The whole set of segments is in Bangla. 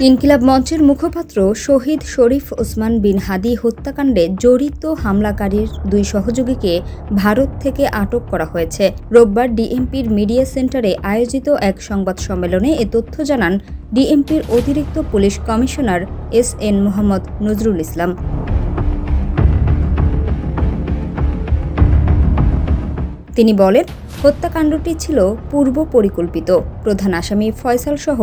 ইনকিলাব মঞ্চের মুখপাত্র শহীদ শরীফ ওসমান বিন হাদি হত্যাকাণ্ডে জড়িত হামলাকারীর দুই সহযোগীকে ভারত থেকে আটক করা হয়েছে। রোববার ডিএমপির মিডিয়া সেন্টারে আয়োজিত এক সংবাদ সম্মেলনে এ তথ্য জানান ডিএমপির অতিরিক্ত police commissioner S N Mohammad Nazrul Islam. তিনি বলেন হত্যাকাণ্ডটি ছিল পূর্ব পরিকল্পিত। প্রধান আসামি ফয়সাল সহ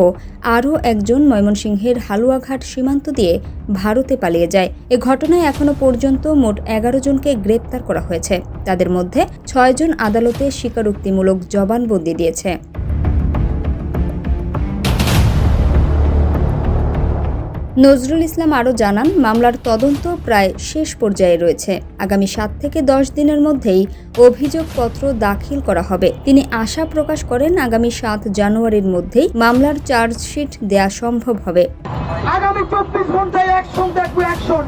আরও একজন ময়মনসিংহের হালুয়াঘাট সীমান্ত দিয়ে ভারতে পালিয়ে যায়। এ ঘটনায় এখনও পর্যন্ত মোট এগারো জনকে গ্রেপ্তার করা হয়েছে। তাদের মধ্যে ছয়জন আদালতে স্বীকারোক্তিমূলক জবানবন্দি দিয়েছে। নজরুল ইসলাম আরও জানান মামলার তদন্ত প্রায় শেষ পর্যায়ে রয়েছে। আগামী সাত থেকে দশ দিনের মধ্যেই অভিযোগপত্র দাখিল করা হবে। তিনি আশা প্রকাশ করেন আগামী সাত জানুয়ারির মধ্যেই মামলার চার্জশিট দেয়া সম্ভব হবে। আগামী চব্বিশ ঘন্টায় অ্যাকশন দেখব অ্যাকশন।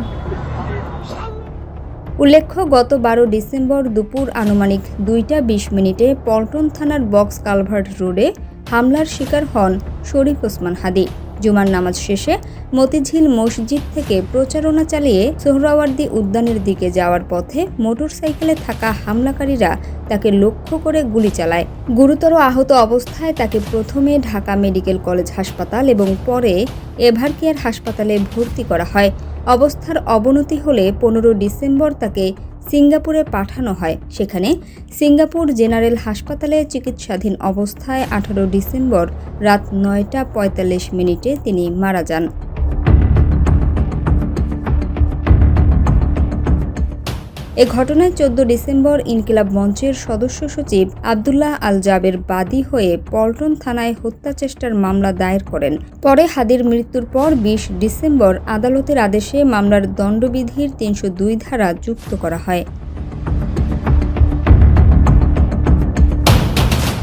উল্লেখ্য গত বারো ডিসেম্বর দুপুর আনুমানিক দুইটা বিশ মিনিটে পল্টন থানার বক্স কালভার্ট রোডে হামলার শিকার হন শরীফ ওসমান হাদি। জুমার নামাজ শেষে মতিঝিল মসজিদ থেকে প্রচারণা চালিয়ে সোহরাওয়ার্দী উদ্যানের দিকে যাওয়ার পথে মোটরসাইকেলে থাকা হামলাকারীরা তাকে লক্ষ্য করে গুলি চালায়। গুরুতর আহত অবস্থায় তাকে প্রথমে ঢাকা মেডিকেল কলেজ হাসপাতাল এবং পরে এভারকেয়ার হাসপাতালে ভর্তি করা হয়। অবস্থার অবনতি হলে পনেরো ডিসেম্বর তাকে সিঙ্গাপুরে পাঠানো হয়। সেখানে সিঙ্গাপুর জেনারেল হাসপাতালে চিকিৎসাধীন অবস্থায় আঠারো ডিসেম্বর রাত নয়টা পঁয়তাল্লিশ মিনিটে তিনি মারা যান। এ ঘটনায় চোদ্দ ডিসেম্বর ইনকিলাব মঞ্চের সদস্য সচিব আবদুল্লাহ আল জাবের বাদী হয়ে পল্টন থানায় হত্যা চেষ্টার মামলা দায়ের করেন। পরে হাদির মৃত্যুর পর বিশ ডিসেম্বর আদালতের আদেশে মামলার দণ্ডবিধির তিনশো দুই ধারা যুক্ত করা হয়।